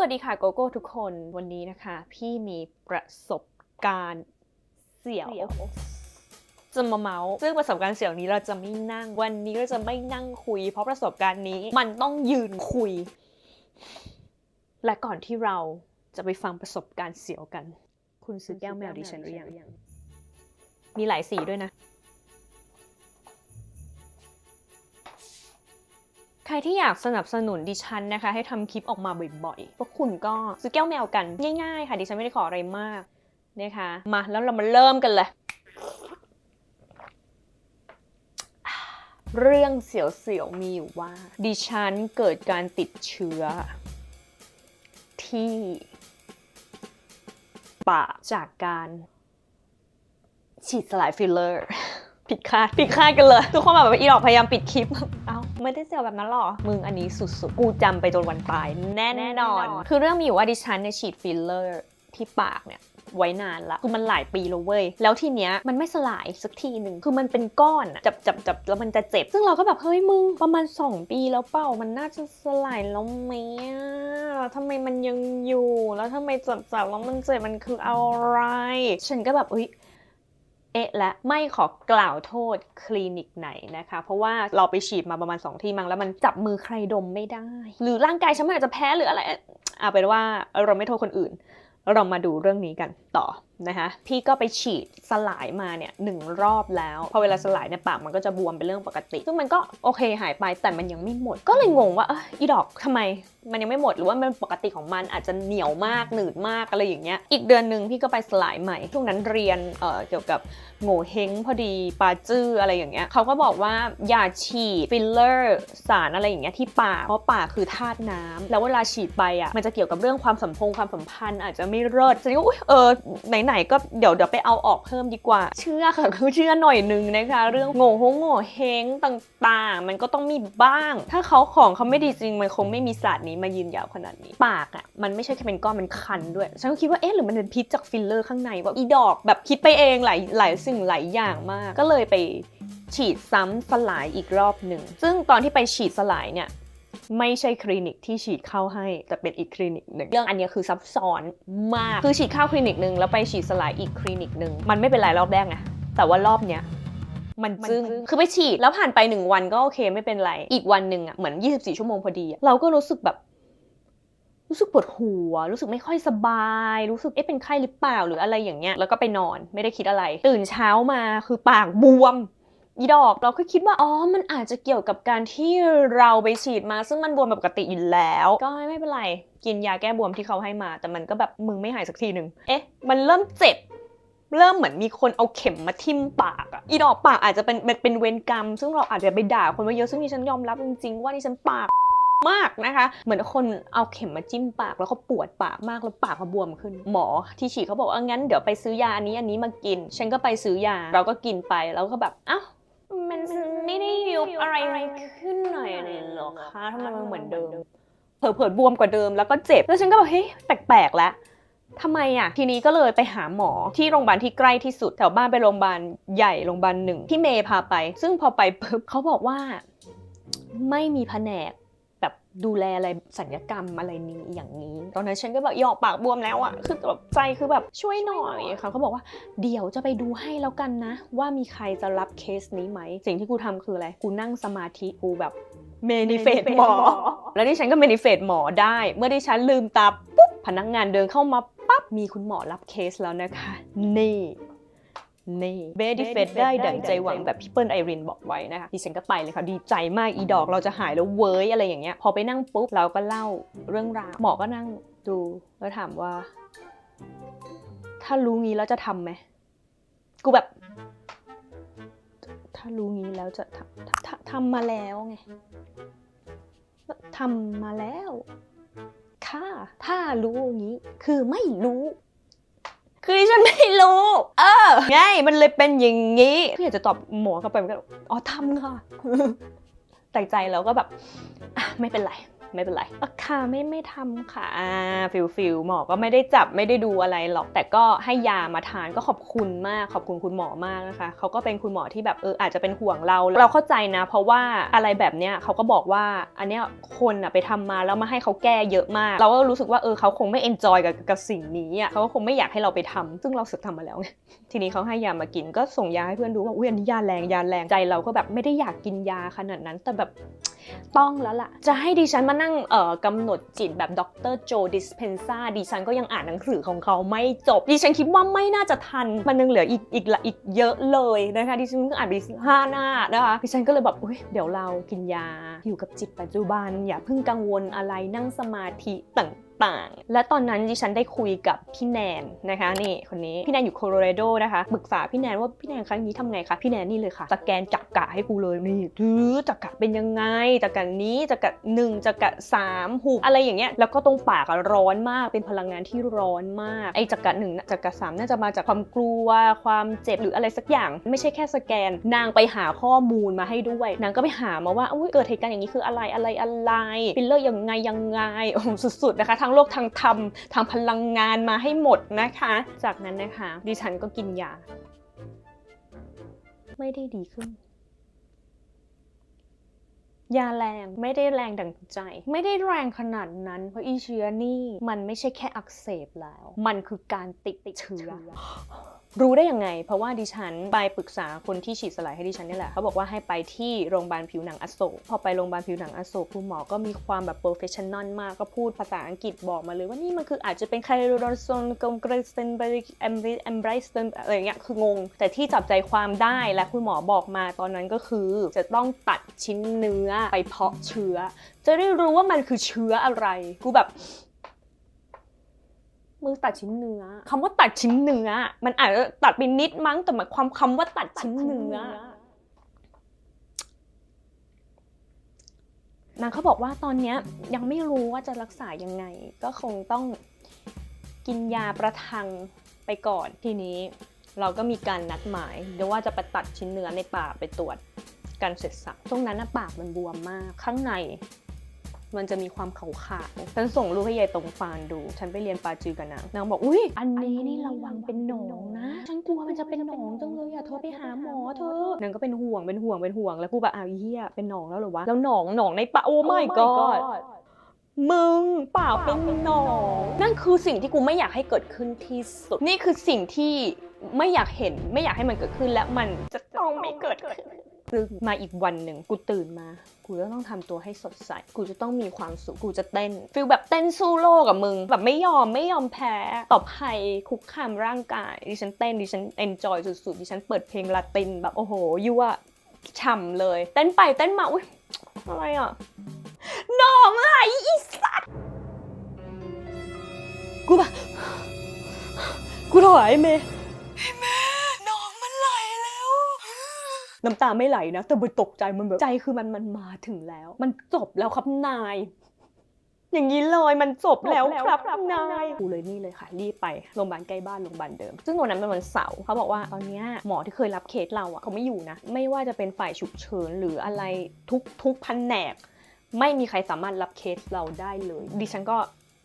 สวัสดีค่ะโกโก้ทุกคนวันนี้นะคะ พี่มีประสบการณ์เสี่ยวจะมาเมาส์ซึ่งประสบการณ์เสี่ยวนี้เราจะไม่นั่งวันนี้เราจะไม่นั่งคุย เพราะประสบการณ์นี้มันต้องยืนคุย และก่อนที่เราจะไปฟังประสบการณ์เสี่ยวกัน คุณซื้อแก้วแมวดิฉันหรือยังมีหลายสีด้วยนะ ใครที่อยากสนับสนุนดิฉันนะคะ ให้ทำคลิปออกมาบ่อยๆพวกคุณก็ซื้อแก้วแมวกันง่ายๆ ค่ะ ดิฉันไม่ได้ขออะไรมากนะคะมาแล้วเรามาเริ่มกันเลยเรื่องเสียวๆมีอยู่ว่า ดิฉันเกิดการติดเชื้อ ที่ปากจากการฉีดสลายฟิลเลอร์ ผิดคาดผิดคาดกันเลย ทุกคนแบบอีดอกพยายามปิดคลิป เอา ไม่ได้เสียวแบบนั้นหรอ มึงอันนี้สุดๆ กูจำไปจนวันตาย แน่นอน คือเรื่องมีอยู่ว่าดิฉันเนี่ยฉีดฟิลเลอร์ที่ปากเนี่ยไว้นานละคือมันหลายปีแล้วเว้ย แล้วทีเนี้ยมันไม่สลายสักทีหนึ่ง คือมันเป็นก้อนอะจับจับจับแล้วมันจะเจ็บ ซึ่งเราก็แบบ เฮ้ยมึง ประมาณ 2 ปีแล้วเปล่า มันน่าจะสลายแล้วไหมอะแล้วทำไมมันยังอยู่ แล้วทำไมจับจับแล้วมันเจ็บ มันคืออะไร ฉันก็แบบเอ้ยเอ๊ะและไม่ขอกล่าวโทษคลินิกไหนนะคะ เพราะว่าเราไปฉีดมาประมาณ 2 ที่มั้งแล้วมันจับมือใครดมไม่ได้ หรือร่างกายฉันมันอาจจะแพ้หรืออะไรเอาเป็นว่าเราไม่โทษคนอื่น เรามาดูเรื่องนี้กันต่อ นะคะพี่ก็ไปฉีดสลายมาเนี่ยหนึ่งรอบแล้ว พอเวลาสลายเนี่ยปากมันก็จะบวมเป็นเรื่องปกติ ซึ่งมันก็โอเคหายไปแต่มันยังไม่หมด ก็เลยงงว่าเอออีดอกทำไมมันยังไม่หมดหรือว่ามันปกติของมันอาจจะเหนียวมากหนืดมากอะไรอย่างเงี้ยอีกเดือนหนึ่งพี่ก็ไปสลายใหม่ช่วงนั้นเรียนเอ่อเกี่ยวกับโง่เฮงพอดีปาจื้ออะไรอย่างเงี้ยเขาก็บอกว่าอย่าฉีดฟิลเลอร์สารอะไรอย่างเงี้ยที่ปากเพราะปากคือธาตุน้ำแล้วเวลาฉีดไปอะมันจะเกี่ยวกับเรื่องความสัมพงความสัมพันธ์อาจจะไม่เลิศฉันก็อุ๊ยเออไหนๆก็เดี๋ยวเดี๋ยวไปเอาออกเพิ่มดีกว่า เชื่อค่ะคือเชื่อหน่อยนึงนะคะ เรื่องโง่ฮงโง่เฮงต่างๆ มันก็ต้องมีบ้าง ถ้าเขาของเขาไม่ดีจริงมันคงไม่มีศาสตร์นี้มายืนยาวขนาดนี้ ปากอะมันไม่ใช่แค่เป็นก้อนมันคันด้วย ฉันก็คิดว่าเอ๊ะหรือมันเป็นพิษจากฟิลเลอร์ข้างในว่าอีดอกแบบคิดไปเองหลายหลายสิ่งหลายอย่างมาก ก็เลยไปฉีดซ้ำสลายอีกรอบหนึ่ง ซึ่งตอนที่ไปฉีดสลายเนี่ย ไม่ใช่คลินิกที่ฉีดเข้าให้ แต่เป็นอีกคลินิกหนึ่งเรื่องอันเนี้ยคือซับซ้อนมาก คือฉีดเข้าคลินิกหนึ่งแล้วไปฉีดสลายอีกคลินิกหนึ่งมันไม่เป็นไรรอบแรกไงแต่ว่ารอบเนี้ยมันจึ้งคือไปฉีดแล้วผ่านไปหนึ่งวันก็โอเคไม่เป็นไร อีกวันหนึ่งอะเหมือน 24 ชั่วโมงพอดีอะเราก็รู้สึกแบบ รู้สึกปวดหัว รู้สึกไม่ค่อยสบาย รู้สึกเอ๊ะเป็นไข้หรือเปล่าหรืออะไรอย่างเงี้ย แล้วก็ไปนอนไม่ได้คิดอะไร ตื่นเช้ามาคือปากบวม อีดอกเราก็คิดว่าอ๋อมันอาจจะเกี่ยวกับการที่เราไปฉีดมาซึ่งมันบวมแบบปกติอยู่แล้ว ก็ไม่เป็นไรกินยาแก้บวมที่เขาให้มา แต่มันก็แบบมึงไม่หายสักทีหนึ่งเอ๊ะ มันเริ่มเจ็บเริ่มเหมือนมีคนเอาเข็มมาทิ่มปากอะอีดอกปากอาจจะเป็นเป็นเวรกรรม ซึ่งเราอาจจะไปด่าคนว่าเยอะซึ่งดิฉันยอมรับจริงๆว่าดิฉันปากมากนะคะ เหมือนคนเอาเข็มมาจิ้มปากแล้วเขาปวดปากมากแล้วปากเขาบวมขึ้น หมอที่ฉีดเขาบอกว่างั้นเดี๋ยวไปซื้อยาอันนี้อันนี้มากิน ฉันก็ไปซื้อยาเราก็กินไปแล้วก็แบบอ้าว ยุบอะไรขึ้นหน่อยเลยเหรอคะทำไมมันเหมือนเดิม เผลอๆบวมกว่าเดิมแล้วก็เจ็บ แล้วฉันก็แบบเฮ้ยแปลกๆแล้วทำไมอะ ทีนี้ก็เลยไปหาหมอที่โรงพยาบาลที่ใกล้ที่สุด แถวบ้านไปโรงพยาบาลใหญ่โรงพยาบาลหนึ่งพี่เมย์พาไป ซึ่งพอไปปุ๊บเขาบอกว่า ไม่มีแผนกแบบ ดูแลอะไรสัญญกรรมอะไรนี้อย่างนี้ ตอนนั้นฉันก็แบบหยอกปากบวมแล้วอะคือแบบใจคือแบบช่วยหน่อยค่ะเขาบอกว่าเดี๋ยวจะไปดูให้แล้วกันนะ ว่ามีใครจะรับเคสนี้ไหมสิ่งที่กูทำคืออะไรกูนั่งสมาธิกูแบบเมนิเฟตหมอ แล้วที่ฉันก็เมนิเฟตหมอได้ เมื่อที่ฉันลืมตาปุ๊บพนักงานเดินเข้ามาปั๊บมีคุณหมอรับเคสแล้วนะคะ นี่ นี่เบดิเฟตได้ดั่งใจหวังแบบพี่เปิ้ลไอรินบอกไว้นะคะดิฉันก็ไปเลยค่ะดีใจมากอีดอกเราจะหายแล้วเว้ยอะไรอย่างเงี้ยพอไปนั่งปุ๊บเราก็เล่าเรื่องราวหมอก็นั่งดูแล้วถามว่า ถ้ารู้งี้แล้วจะทำไหมกูแบบ ถ้ารู้งี้แล้วจะทำทำทำมาแล้วไงทำมาแล้ว ค่ะ ถ้ารู้งี้ คือไม่รู้ คือดิฉันไม่รู้ เออไงมันเลยเป็นอย่างนี้พี่อยากจะตอบหมอกลับไปเหมือนกันอ๋อทำค่ะแต่ใจเราก็แบบไม่เป็นไร ไม่เป็นไรอะค่ะไม่ไม่ทำค่ะอ่าฟิลฟิลหมอก็ไม่ได้จับไม่ได้ดูอะไรหรอก แต่ก็ให้ยามาทานก็ขอบคุณมาก ขอบคุณคุณหมอมากนะคะเขาก็เป็นคุณหมอที่แบบเอออาจจะเป็นห่วงเราเราเข้าใจนะ เพราะว่าอะไรแบบเนี้ยเขาก็บอกว่าอันเนี้ยคนอะไปทำมาแล้วมาให้เขาแก้เยอะมาก เราก็รู้สึกว่าเออเขาคงไม่เอนจอยกับกับสิ่งนี้อะเขาก็คงไม่อยากให้เราไปทำซึ่งเราสึกทำมาแล้วไงทีนี้เขาให้ยามากินก็ส่งยาให้เพื่อนดูว่าอุ้ยอันนี้ยาแรงยาแรงใจเราก็แบบไม่ได้อยากกินยาขนาดนั้น แต่แบบต้องแล้วล่ะ จะให้ดิฉันมานั่งเอ่อกำหนดจิตแบบดรโจดิสเพนซาดิฉันก็ยังอ่านหนังสือของเขาไม่จบ ดิฉันคิดว่าไม่น่าจะทัน มันยังเหลืออีกอีกละอีกเยอะเลยนะคะ ดิฉันเพิ่งอ่านไปห้าหน้านะคะดิฉันก็เลยแบบอุ้ยเดี๋ยวเรากินยา อยู่กับจิตปัจจุบันอย่าเพิ่งกังวลอะไรนั่งสมาธิต่าง ต่างๆ และตอนนั้นดิฉันได้คุยกับพี่แนนนะคะนี่คนนี้พี่แนนอยู่โคโลราโดนะคะปรึกษาพี่แนนว่าพี่แนนครั้งนี้ทำไงคะพี่แนนนี่เลยค่ะสแกนจักกะให้กูเลยนี่ถือจักกะเป็นยังไงจักกะนี้จักกะหนึ่งจักกะสามหูอะไรอย่างเงี้ยแล้วก็ตรงปากร้อนมากเป็นพลังงานที่ร้อนมากไอ้จักกะหนึ่งจักกะสามน่าจะมาจากความกลัวความเจ็บหรืออะไรสักอย่าง ไม่ใช่แค่สแกน นางไปหาข้อมูลมาให้ด้วยนางก็ไปหามาว่าอุ๊ยเกิดเหตุการณ์อย่างนี้คืออะไรอะไรอะไรฟิลเลอร์ยังไงยังไงโอ้สุดๆนะคะท้งโลกทางธรรมทางพลังงานมาให้หมดนะคะ จากนั้นนะคะ ดิฉันก็กินยา ไม่ได้ดีขึ้น ยาแรงไม่ได้แรงดังใจ ไม่ได้แรงขนาดนั้น เพราะอีเชื้อนี่ มันไม่ใช่แค่อักเสบแล้ว มันคือการติดติดเชื้อ รู้ได้ยังไง เพราะว่าดิฉันไปปรึกษาคนที่ฉีดสลายให้ดิฉันนี่แหละเขาบอกว่าให้ไปที่โรงพยาบาลผิวหนังอโศกพอไปโรงพยาบาลผิวหนังอโศกคุณหมอก็มีความแบบโปรเฟชชั่นอลมากก็พูดภาษาอังกฤษบอกมาเลยว่านี่มันคืออาจจะเป็นไคลโรโซนกงเกรสเตนบริแอมบริแอมบรสเตนอะไรอย่างเงี้ยคืองง แต่ที่จับใจความได้และคุณหมอบอกมาตอนนั้นก็คือจะต้องตัดชิ้นเนื้อไปเพาะเชื้อ จะได้รู้ว่ามันคือเชื้ออะไรกูแบบ มือตัดชิ้นเนื้อคำว่าตัดชิ้นเนื้อ มันอาจจะตัดไปนิดมั้งแต่หมายความคำว่าตัดชิ้นเนื้อนางเขาบอกว่าตอนเนี้ยยังไม่รู้ว่าจะรักษายังไง ก็คงต้องกินยาประทังไปก่อนทีนี้ เราก็มีการนัดหมายเดี๋ยวว่าจะไปตัดชิ้นเนื้อในปากไปตรวจกันเสร็จสับตรงนั้นนะปากมันบวมมากข้างใน มันจะมีความขาวขาวๆฉันส่งรูปให้ยายตรงฟานดู ฉันไปเรียนปาจือกับนางนางบอกอุ้ยอันนี้นี่ระวังเป็นหนองนะ ฉันกลัวมันจะเป็นหนองจังเลยอะโทรไปหาหมอเธอะนางก็เป็นห่วงเป็นห่วงเป็นห่วงแล้วกูแบบอ้าวอีเหี้ยเป็นหนองแล้วเหรอวะแล้วหนองหนองในปากโอ้ไม่ก็มึงเปล่าเป็นหนอง นั่นคือสิ่งที่กูไม่อยากให้เกิดขึ้นที่สุด นี่คือสิ่งที่ไม่อยากเห็นไม่อยากให้มันเกิดขึ้นและมันจะต้องไม่เกิดขึ้น ซึ่งมาอีกวันหนึ่งกูตื่นมา กูจะต้องทำตัวให้สดใส กูจะต้องมีความสุข กูจะเต้นฟีลแบบเต้นสู้โลกกับมึง แบบไม่ยอมไม่ยอมแพ้ตอบภัยคุกคามร่างกาย ดิฉันเต้น ดิฉันเอนจอยสุดๆ ดิฉันเปิดเพลงลาตินแบบโอ้โหยั่วฉ่ำเลย เต้นไปเต้นมา อุ้ยอะไรอะหนองไหลอีสัตว์กูแบบกูถอยเมย์ น้ำตาไม่ไหลนะแต่มันตกใจมันแบบใจคือมันมันมาถึงแล้ว มันจบแล้วครับนาย อย่างนี้เลยมันจบแล้วครับนายกูเลยนี่เลยค่ะ รีบไปโรงพยาบาลใกล้บ้านโรงพยาบาลเดิม ซึ่งวันนั้นเป็นวันเสาร์เขาบอกว่าตอนเนี้ยหมอที่เคยรับเคสเราอะเขาไม่อยู่นะ ไม่ว่าจะเป็นฝ่ายฉุกเฉินหรืออะไรทุกทุกแผนกไม่มีใครสามารถรับเคสเราได้เลย ดิฉันก็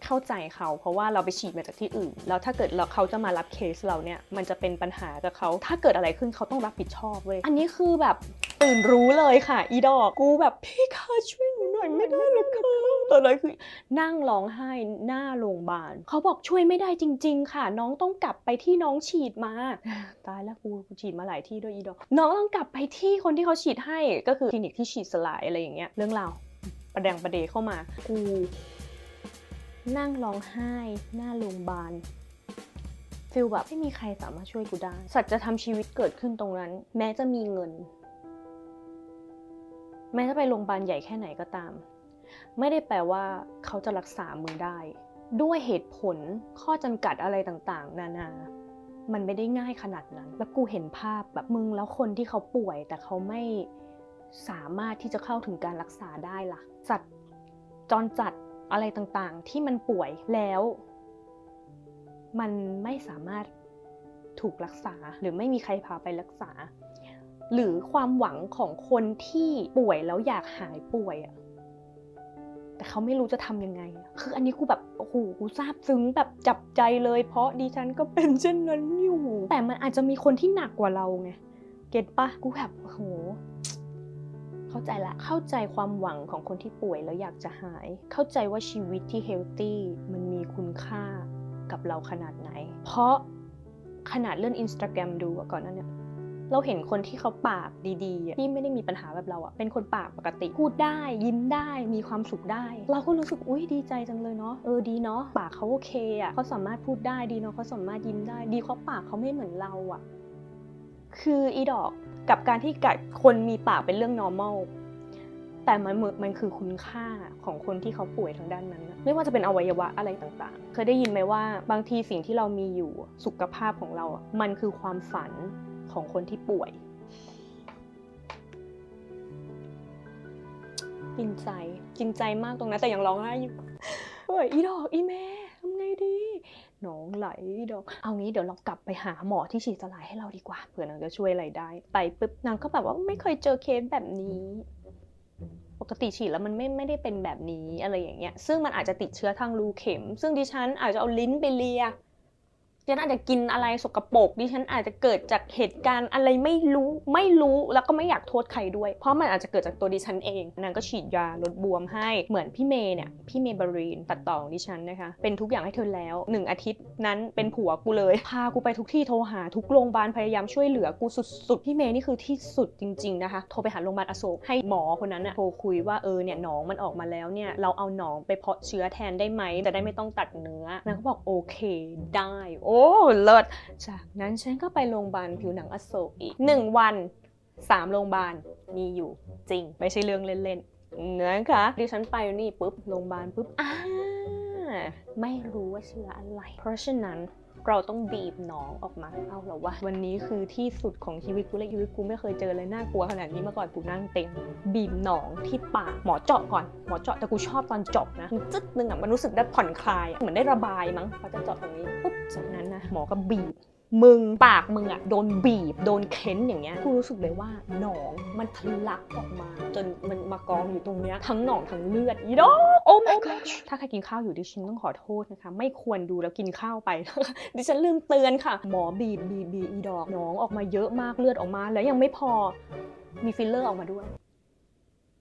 เข้าใจเขาเพราะว่าเราไปฉีดมาจากที่อื่น แล้วถ้าเกิดเราเขาจะมารับเคสเราเนี่ยมันจะเป็นปัญหากับเขาถ้าเกิดอะไรขึ้นเขาต้องรับผิดชอบเว้ยอันนี้คือแบบตื่นรู้เลยค่ะ อีดอกกูแบบพี่คะช่วยหนูหน่อยไม่ได้เลยค่ะตอนนั้นคือนั่งร้องไห้หน้าโรงพยาบาลเขาบอกช่วยไม่ได้จริง ๆ ค่ะ น้องต้องกลับไปที่น้องฉีดมา ตายแล้วกูกูฉีดมาหลายที่ด้วยอีดอก น้องต้องกลับไปที่คนที่เขาฉีดให้ก็คือคลินิกที่ฉีดสลายอะไรอย่างเงี้ยเรื่องราวประแดงประเดเข้ามา กู นั่งร้องไห้หน้าโรงพยาบาลฟิลแบบไม่มีใครสามารถช่วยกูได้ สัจธรรมชีวิตเกิดขึ้นตรงนั้น แม้จะมีเงิน แม้จะไปโรงพยาบาลใหญ่แค่ไหนก็ตาม ไม่ได้แปลว่าเขาจะรักษามึงได้ ด้วยเหตุผลข้อจำกัดอะไรต่างๆ นานา มันไม่ได้ง่ายขนาดนั้น แล้วกูเห็นภาพแบบมึงแล้วคนที่เขาป่วย แต่เขาไม่สามารถที่จะเข้าถึงการรักษาได้ล่ะสัตว์จรจัด อะไรต่างๆ ที่มันป่วยแล้ว มันไม่สามารถถูกรักษาหรือไม่มีใครพาไปรักษา หรือความหวังของคนที่ป่วยแล้วอยากหายป่วยอะแต่เขาไม่รู้จะทำยังไง คืออันนี้กูแบบโอ้โหกูซาบซึ้งแบบจับใจเลย เพราะดิฉันก็เป็นเช่นนั้นอยู่แต่มันอาจจะมีคนที่หนักกว่าเราไงเก็ตปะกูแบบโอ้โห เข้าใจละ เข้าใจความหวังของคนที่ป่วยแล้วอยากจะหาย เข้าใจว่าชีวิตที่เฮลตี้มันมีคุณค่ากับเราขนาดไหน เพราะขนาดเลื่อนอินสตาแกรมดูอะก่อนหนั้นเนี่ยเราเห็นคนที่เขาปากดีๆอะที่ไม่ได้มีปัญหาแบบเราอะเป็นคนปากปกติ พูดได้ ยิ้มได้ มีความสุขได้ เราก็รู้สึก อุ้ยดีใจจังเลยเนาะ เออดีเนาะ ปากเขาโอเคอะเขาสามารถพูดได้ดีเนาะเขาสามารถยิ้มได้ ดีเขาปากเขาไม่เหมือนเราอะ คืออีดอกกับการที่กัดคนมีปากเป็นเรื่อง normal แต่มันมันคือคุณค่าของคนที่เขาป่วยทางด้านนั้นนะไม่ว่าจะเป็นอวัยวะอะไรต่างๆ เคยได้ยินไหมว่าบางทีสิ่งที่เรามีอยู่สุขภาพของเรา มันคือความฝันของคนที่ป่วยกินใจกินใจมากตรงนั้นแต่ยังร้องไห้อยู่เฮ้ยอีดอกอีแม่ทำไงดี น้องไหลดอกเอางี้เดี๋ยวเรากลับไปหาหมอที่ฉีดสลายให้เราดีกว่าเผื่อนางจะช่วยอะไรได้ ไปปุ๊บนางก็แบบว่าไม่เคยเจอเคสแบบนี้ ปกติฉีดแล้วมันไม่ไม่ได้เป็นแบบนี้อะไรอย่างเงี้ย ซึ่งมันอาจจะติดเชื้อทางรูเข็ม ซึ่งดิฉันอาจจะเอาลิ้นไปเลีย ฉันอาจจะกินอะไรสกปรกดิฉันอาจจะเกิดจากเหตุการณ์อะไรไม่รู้ไม่รู้แล้วก็ไม่อยากโทษใครด้วย เพราะมันอาจจะเกิดจากตัวดิฉันเองนางก็ฉีดยาลดบวมให้เหมือนพี่เมย์เนี่ยพี่เมย์บารีนตัดต่องดิฉันนะคะเป็นทุกอย่างให้เธอแล้วหนึ่งอาทิตย์นั้นเป็นผัวกูเลยพากูไปทุกที่โทรหาทุกโรงพยาบาลพยายามช่วยเหลือกูสุดๆพี่เมย์นี่คือที่สุดจริง ๆนะคะ โทรไปหาโรงพยาบาลอโศกให้หมอคนนั้นนะโทรคุยว่าเออเนี่ยหนองมันออกมาแล้วเนี่ยเราเอาหนองไปเพาะเชื้อแทนได้ไหมจะได้ไม่ต้องตัดเนื้อนางก็บอกโอเคได้โอ้เลิศจากนั้นฉันก็ไปโรงพยาบาลผิวหนังอโศกอีกหนึ่งวันสามโรงพยาบาลมีอยู่จริง ไม่ใช่เรื่องเล่นๆนะคะดิฉันไปนี่ปุ๊บโรงพยาบาลปุ๊บอ่าไม่รู้ว่าเชื้ออะไร เพราะฉะนั้น เราต้องบีบหนองออกมา เอาเหรอวะ วันนี้คือที่สุดของชีวิตกูเลยชีวิตกูไม่เคยเจออะไรน่ากลัวขนาดนี้มาก่อนกูนั่งเต็ม บีบหนองที่ปากหมอเจาะก่อนหมอเจาะแต่กูชอบตอนเจาะนะจึ๊ดนึงอะมันรู้สึกได้ผ่อนคลายอะเหมือนได้ระบายมั้งเขาจะเจาะตรงนี้ปุ๊บจากนั้นนะหมอก็บีบ มึงปากมึงอะโดนบีบ โดนเค้นอย่างเงี้ยกูรู้สึกเลยว่าหนองมันทะลักออกมา จนมันมากองอยู่ตรงเนี้ยทั้งหนองทั้งเลือดอีดอกโอ้ my god ถ้าใครกินข้าวอยู่ดิฉันต้องขอโทษนะคะ ไม่ควรดูแล้วกินข้าวไป ดิฉันลืมเตือนค่ะ หมอบีบบีบบีบอีดอกหนองออกมาเยอะมากเลือดออกมา แล้วยังไม่พอมีฟิลเลอร์ออกมาด้วย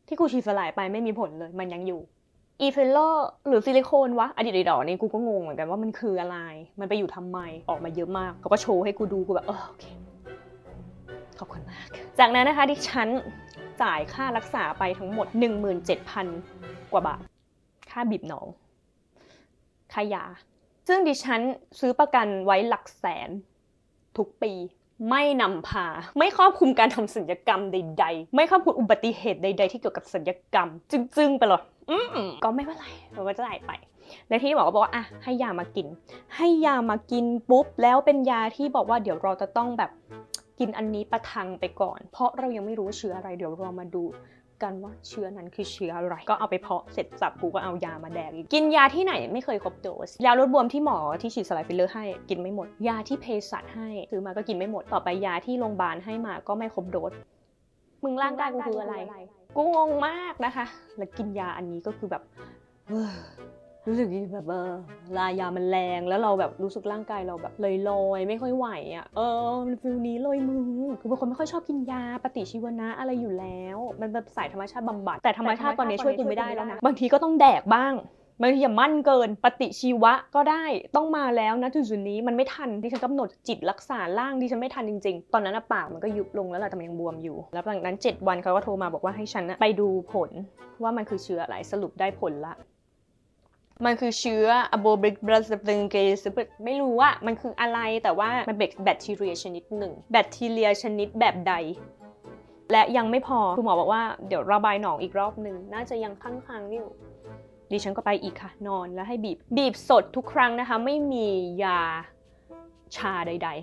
ที่กูฉีดสลายไปไม่มีผลเลย มันยังอยู่ อีฟิลเลอร์หรือซิลิโคนวะอดีตดอกนี่กูก็งงเหมือนกันว่ามันคืออะไร มันไปอยู่ทำไม ออกมาเยอะมากเขาก็โชว์ให้กูดูกูแบบเออโอเค ขอบคุณมาก จากนั้นนะคะดิฉันจ่ายค่ารักษาไปทั้งหมด 17,000 กว่าบาท ค่าบีบหนอง ค่ายา ซึ่งดิฉันซื้อประกันไว้หลักแสน ทุกปี ไม่นำพา ไม่ครอบคลุมการทำสัญญกรรมใด ๆ ไม่ครอบคลุมอุบัติเหตุใด ๆ ที่เกี่ยวกับสัญญกรรม จึ้งๆไปเลยอืมก็ไม่เป็นไรเราก็จะจ่ายไป และที่หมอก็บอกว่าอะให้ยามากิน ให้ยามากินปุ๊บแล้วเป็นยาที่บอกว่าเดี๋ยวเราจะต้องแบบกินอันนี้ประทังไปก่อน เพราะเรายังไม่รู้เชื้ออะไรเดี๋ยวเรามาดู กันว่าเชื้อนั้นคือเชื้ออะไร ก็เอาไปเพาะเสร็จสับกูก็เอายามาแดกอีกกินยาที่ไหนไม่เคยครบโดส ยาลดบวมที่หมอที่ฉีดสลายฟิลเลอร์ให้กินไม่หมด ยาที่เภสัชให้ซื้อมาก็กินไม่หมด ต่อไปยาที่โรงพยาบาลให้มาก็ไม่ครบโดส มึงร่างกายกูคืออะไร กูงงมากนะคะ แล้วกินยาอันนี้ก็คือแบบเอ้อ รู้สึกแบบเออลายามันแรงแล้วเราแบบรู้สึกร่างกายเราแบบเลยลอยๆไม่ค่อยไหวอะเออมันฟิลนี้เลยมึงคือเป็นคนไม่ค่อยชอบกินยาปฏิชีวนะอะไรอยู่แล้ว มันแบบสายธรรมชาติบำบัดแต่ธรรมชาติตอนนี้ช่วยกูไม่ได้แล้วนะบางทีก็ต้องแดกบ้างบางทีอย่ามั่นเกินปฏิชีวะก็ได้ต้องมาแล้วนะจุดๆนี้มันไม่ทันดิฉันกำหนดจิตรักษาร่างดิฉันไม่ทันจริง ๆ ตอนนั้นน่ะปากมันก็ยุบลงแล้วแหละแต่มันยังบวมอยู่ แล้วหลังนั้น 7 วันเขาก็โทรมาบอกว่าให้ฉันน่ะไปดูผลว่ามันคือเชื้ออะไรสรุปได้ผลละ มันคือเชื้อ a b o b r i c b r a s p e n g a s ไม่รู้ว่ามันคืออะไรแต่ว่ามันเป็นแบคทีเรียชนิดหนึ่ง แบคทีเรียชนิดแบบใด และยังไม่พอคุณหมอบอกว่าเดี๋ยวระบายหนองอีกรอบหนึ่งน่าจะยังค้างๆอยู่ดิฉันก็ไปอีกค่ะ นอนแล้วให้บีบ บีบสดทุกครั้งนะคะ ไม่มียาชาใด ๆ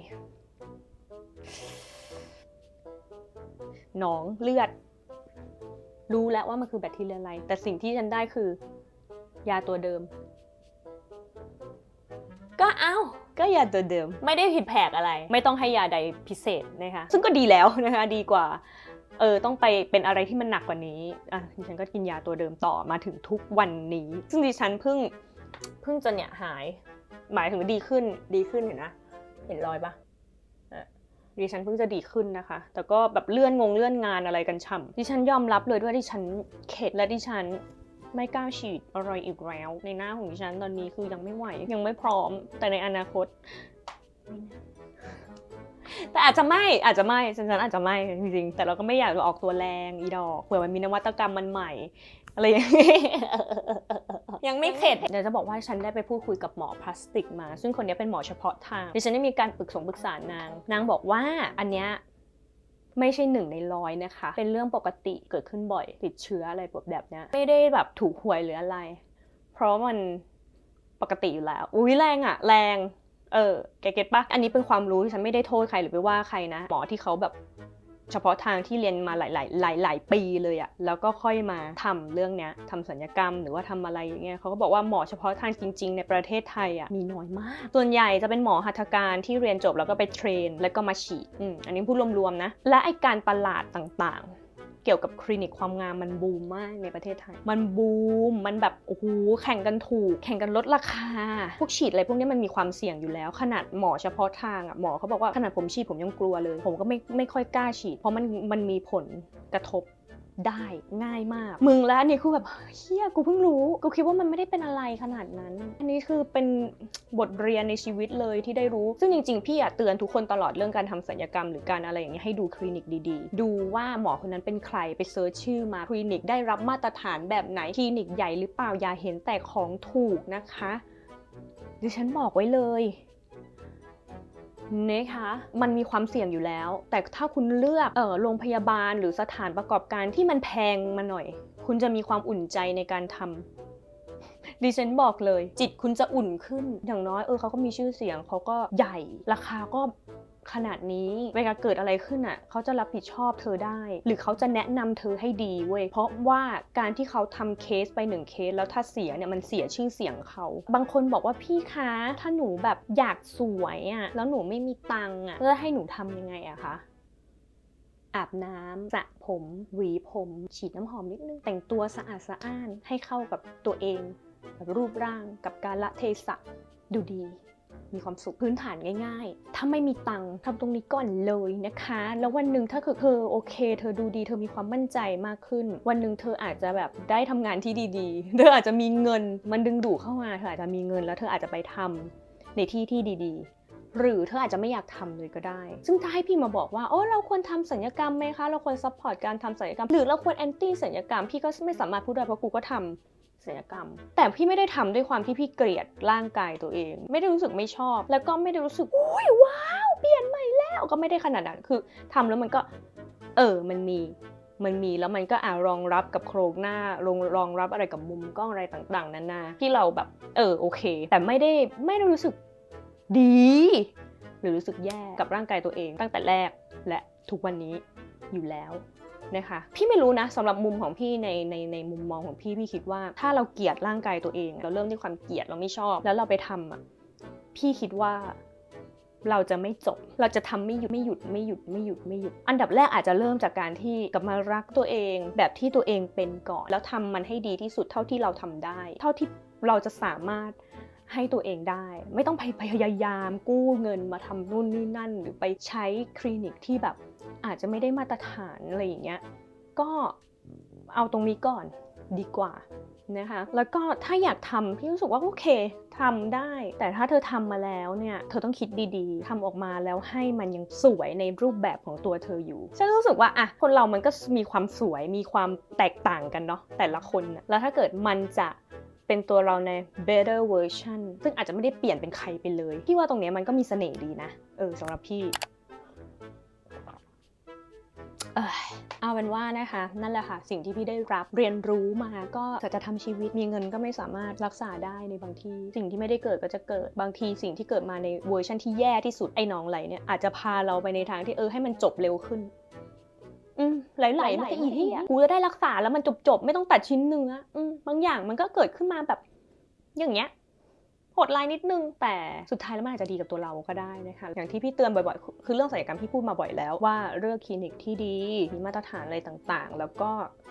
หนองเลือด รู้แล้วว่ามันคือแบคทีเรียอะไร แต่สิ่งที่ฉันได้คือ ยาตัวเดิม ก็เอ้าก็ยาตัวเดิม ไม่ได้ผิดแผกอะไร ไม่ต้องให้ยาใดพิเศษนะคะซึ่งก็ดีแล้วนะคะดีกว่าเออต้องไปเป็นอะไรที่มันหนักกว่านี้อะดิฉันก็กินยาตัวเดิมต่อมาถึงทุกวันนี้ ซึ่งดิฉันเพิ่งเพิ่งจะเนี่ยหาย หมายถึงดีขึ้นดีขึ้นเห็นนะเห็นรอยปะอะดิฉันเพิ่งจะดีขึ้นนะคะ แต่ก็แบบเลื่อนงงเลื่อนงานอะไรกันฉ่ำดิฉันยอมรับเลยด้วยดิฉันเข็ดและดิฉัน ไม่กล้าฉีดอะไรอีกแล้ว ในหน้าของดิฉันตอนนี้คือยังไม่ไหว ยังไม่พร้อม แต่ในอนาคต แต่อาจจะไม่อาจจะไม่ฉันฉันอาจจะไม่จริงๆแต่เราก็ไม่อยากจะออกตัวแรงอีดอกเผื่อมันมีนวัตกรรมมันใหม่อะไรอย่างนี้ยังไม่เข็ดเดี๋ยวจะบอกว่าฉันได้ไปพูดคุยกับหมอพลาสติกมา ซึ่งคนนี้เป็นหมอเฉพาะทางดิฉันได้มีการปรึกษาปรึกษานาง นางบอกว่าอันเนี้ย ไม่ใช่หนึ่งในร้อยนะคะ เป็นเรื่องปกติเกิดขึ้นบ่อย ติดเชื้ออะไรแบบนี้ไม่ได้แบบถูกหวยหรืออะไร เพราะมันปกติอยู่แล้ว อุ้ยแรงอะแรง เออแกเก็ตปะอันนี้เป็นความรู้ที่ฉันไม่ได้โทษใครหรือไปว่าใครนะ หมอที่เขาแบบ เฉพาะทางที่เรียนมาหลาย ๆ หลาย ๆ ปีเลยอะแล้วก็ค่อยมาทำเรื่องเนี้ยทำสัญญกรรมหรือว่าทำอะไรอย่างเงี้ยเขาก็บอกว่าหมอเฉพาะทางจริง ๆ ในประเทศไทยอะมีน้อยมาก ส่วนใหญ่จะเป็นหมอหัตถการที่เรียนจบแล้วก็ไปเทรน แล้วก็มาฉีดอืมอันนี้พูดรวม ๆ นะ และไอการประหลาดต่าง ๆ กี่ยวกับคลินิกความงามมันบูมมากในประเทศไทย มันบูม มันแบบโอ้โหแข่งกันถูก แข่งกันลดราคา พวกฉีดอะไรพวกนี้มันมีความเสี่ยงอยู่แล้ว ขนาดหมอเฉพาะทางอะหมอเขาบอกว่าขนาดผมฉีดผมยังกลัวเลย ผมก็ไม่ไม่ค่อยกล้าฉีด เพราะมันมันมีผลกระทบ ได้ง่ายมาก มึงแล้วอันนี่คือแบบเฮียกูเพิ่งรู้ กูคิดว่ามันไม่ได้เป็นอะไรขนาดนั้น อันนี้คือเป็นบทเรียนในชีวิตเลยที่ได้รู้ ซึ่งจริงๆ พี่อะเตือนทุกคนตลอดเรื่องการทำศัลยกรรมหรือการอะไรอย่างเงี้ยให้ดูคลินิกดีๆ ดูว่าหมอคนนั้นเป็นใครไปเซิร์ชชื่อมาคลินิกได้รับมาตรฐานแบบไหนคลินิกใหญ่หรือเปล่าอย่าเห็นแต่ของถูกนะคะดิฉันบอกไว้เลย นะคะมันมีความเสี่ยงอยู่แล้ว แต่ถ้าคุณเลือกเออโรงพยาบาลหรือสถานประกอบการที่มันแพงมาหน่อย คุณจะมีความอุ่นใจในการทำดิฉันบอกเลย จิตคุณจะอุ่นขึ้น อย่างน้อยเออเขาก็มีชื่อเสียงเขาก็ใหญ่ ราคาก็ ขนาดนี้เวลาเกิดอะไรขึ้นอะเขาจะรับผิดชอบเธอได้ หรือเขาจะแนะนำเธอให้ดีเว้ยเพราะว่าการที่เขาทำเคสไปหนึ่งเคส แล้วถ้าเสียเนี่ยมันเสียชื่อเสียงเขา บางคนบอกว่าพี่คะถ้าหนูแบบอยากสวยอะแล้วหนูไม่มีตังค์อะแล้วให้หนูทำยังไงอะคะอาบน้ำสระผม หวีผม ฉีดน้ำหอมนิดนึง แต่งตัวสะอาดสะอ้านให้เข้ากับตัวเองกับรูปร่างกับการละเทศะดูดี มีความสุขพื้นฐานง่าย ๆ ถ้าไม่มีตังค์ทำตรงนี้ก่อนเลยนะคะ แล้ววันหนึ่งถ้าเธอโอเค เธอดูดี เธอมีความมั่นใจมากขึ้น วันหนึ่งเธออาจจะแบบได้ทำงานที่ดีๆ เธออาจจะมีเงินมันดึงดูดเข้ามาเธออาจจะมีเงินแล้วเธออาจจะไปทำในที่ที่ดีๆ หรือเธออาจจะไม่อยากทำเลยก็ได้ ซึ่งถ้าให้พี่มาบอกว่าโอ้เราควรทำสัญญกรรมไหมคะ เราควรซัพพอร์ตการทำสัญญกรรม หรือเราควรแอนตี้สัญญกรรม พี่ก็ไม่สามารถพูดได้เพราะกูก็ทำ สัญญกรรม แต่พี่ไม่ได้ทำด้วยความที่พี่เกลียดร่างกายตัวเอง ไม่ได้รู้สึกไม่ชอบ แล้วก็ไม่ได้รู้สึกอุ้ยว้าวเปลี่ยนใหม่แล้วก็ไม่ได้ขนาดนั้นคือทำแล้วมันก็ เออมันมีมันมีแล้วมันก็อ่ารองรับกับโครงหน้ารองรองรับอะไรกับมุมกล้องอะไรต่างๆนานาที่เราแบบ เออโอเค แต่ไม่ได้ไม่ได้รู้สึกดี หรือรู้สึกแย่กับร่างกายตัวเองตั้งแต่แรกและทุกวันนี้อยู่แล้ว นะคะพี่ไม่รู้นะสำหรับมุมของพี่ในในในมุมมองของพี่พี่คิดว่า ถ้าเราเกลียดร่างกายตัวเอง เราเริ่มที่ความเกลียดเราไม่ชอบ แล้วเราไปทำอะพี่คิดว่าเราจะไม่จบ เราจะทำไม่หยุดไม่หยุดไม่หยุดไม่หยุดไม่หยุด อันดับแรกอาจจะเริ่มจากการที่กลับมารักตัวเอง แบบที่ตัวเองเป็นก่อน แล้วทำมันให้ดีที่สุดเท่าที่เราทำได้ เท่าที่เราจะสามารถให้ตัวเองได้ ไม่ต้องไปพยายามกู้เงินมาทำนู่นนี่นั่น หรือไปใช้คลินิกที่แบบ อาจจะไม่ได้มาตรฐานอะไรอย่างเงี้ยก็เอาตรงนี้ก่อนดีกว่านะคะแล้วก็ถ้าอยากทำพี่รู้สึกว่าโอเคทำได้ แต่ถ้าเธอทำมาแล้วเนี่ยเธอต้องคิดดีๆทำออกมาแล้วให้มันยังสวยในรูปแบบของตัวเธออยู่ ฉันรู้สึกว่าอะคนเรามันก็มีความสวยมีความแตกต่างกันเนาะแต่ละคนนะแล้วถ้าเกิดมันจะเป็นตัวเราใน better version ซึ่งอาจจะไม่ได้เปลี่ยนเป็นใครไปเลย พี่ว่าตรงนี้มันก็มีเสน่ห์ดีนะ เออสำหรับพี่ เอาเป็นว่านะคะ นั่นแหละค่ะ สิ่งที่พี่ได้รับเรียนรู้มาก็จะทำชีวิตมีเงินก็ไม่สามารถรักษาได้ในบางทีสิ่งที่ไม่ได้เกิดก็จะเกิดบางทีสิ่งที่เกิดมาในเวอร์ชันที่แย่ที่สุดไอ้น้องไหลเนี่ยอาจจะพาเราไปในทางที่เออให้มันจบเร็วขึ้นอืมไหลๆมันก็อีที่อะกูจะได้รักษาแล้วมันจบๆไม่ต้องตัดชิ้นเนื้ออืมบางอย่างมันก็เกิดขึ้นมาแบบ อย่างเงี้ยโอ หดร้ายนิดนึง แต่สุดท้ายแล้วมันอาจจะดีกับตัวเราก็ได้นะคะอย่างที่พี่เตือนบ่อยๆ คือเรื่องศัลยกรรมพี่พูดมาบ่อยแล้วว่าเลือกคลินิกที่ดีมีมาตรฐานอะไรต่างๆ แล้วก็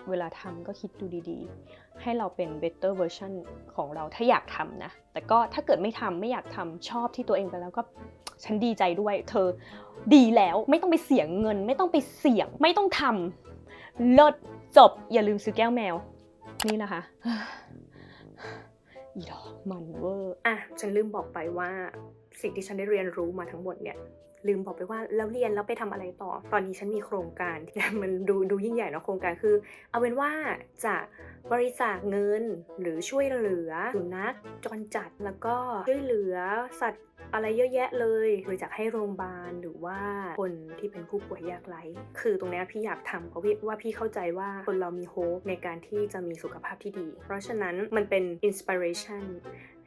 เวลาทำก็คิดดูดีๆ ให้เราเป็น better version ของเราถ้าอยากทำนะ แต่ก็ถ้าเกิดไม่ทำไม่อยากทำชอบที่ตัวเองไปแล้วก็ฉันดีใจด้วย เธอดีแล้วไม่ต้องไปเสียเงิน ไม่ต้องไปเสี่ยง ไม่ต้องทำเลิศจบอย่าลืมซื้อแก้วแมว นี่นะคะ อีดอกมันเวอร์อะฉันลืมบอกไปว่าสิ่งที่ฉันได้เรียนรู้มาทั้งหมดเนี่ยลืมบอกไปว่าแล้วเรียนแล้วไปทำอะไรต่อ ตอนนี้ฉันมีโครงการที่มันดูดูยิ่งใหญ่เนาะโครงการคือ เอาเป็นว่าจะบริจาคเงินหรือช่วยเหลือสุนัขจรจัดแล้วก็ช่วยเหลือสัตว์ อะไรเยอะแยะเลยบริจาคให้โรงพยาบาลหรือว่าคนที่เป็นผู้ป่วยยากไร้คือตรงนี้พี่อยากทำเพราะพี่ว่าพี่เข้าใจว่าคนเรามีโฮปในการที่จะมีสุขภาพที่ดี เพราะฉะนั้นมันเป็นอินสปิเรชัน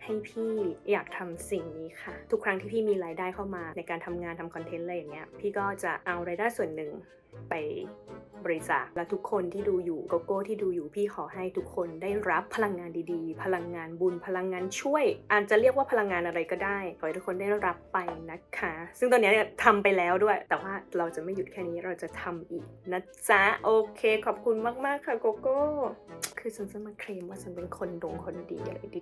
ให้พี่อยากทำสิ่งนี้ค่ะ ทุกครั้งที่พี่มีรายได้เข้ามาในการทำงานทำคอนเทนต์อะไรอย่างเงี้ยพี่ก็จะเอารายได้ส่วนหนึ่ง ไปบริจาคและทุกคนที่ดูอยู่โกโก้ที่ดูอยู่พี่ขอให้ทุกคนได้รับพลังงานดีๆ พลังงานบุญพลังงานช่วย อาจจะเรียกว่าพลังงานอะไรก็ได้ขอให้ทุกคนได้รับไปนะคะ ซึ่งตอนนี้เนี่ยทำไปแล้วด้วย แต่ว่าเราจะไม่หยุดแค่นี้เราจะทำอีกนะจ๊ะโอเค ขอบคุณมากๆค่ะโกโก้คือฉันจะมาเคลมว่าฉันเป็นคนดงคนดีอะไรดิ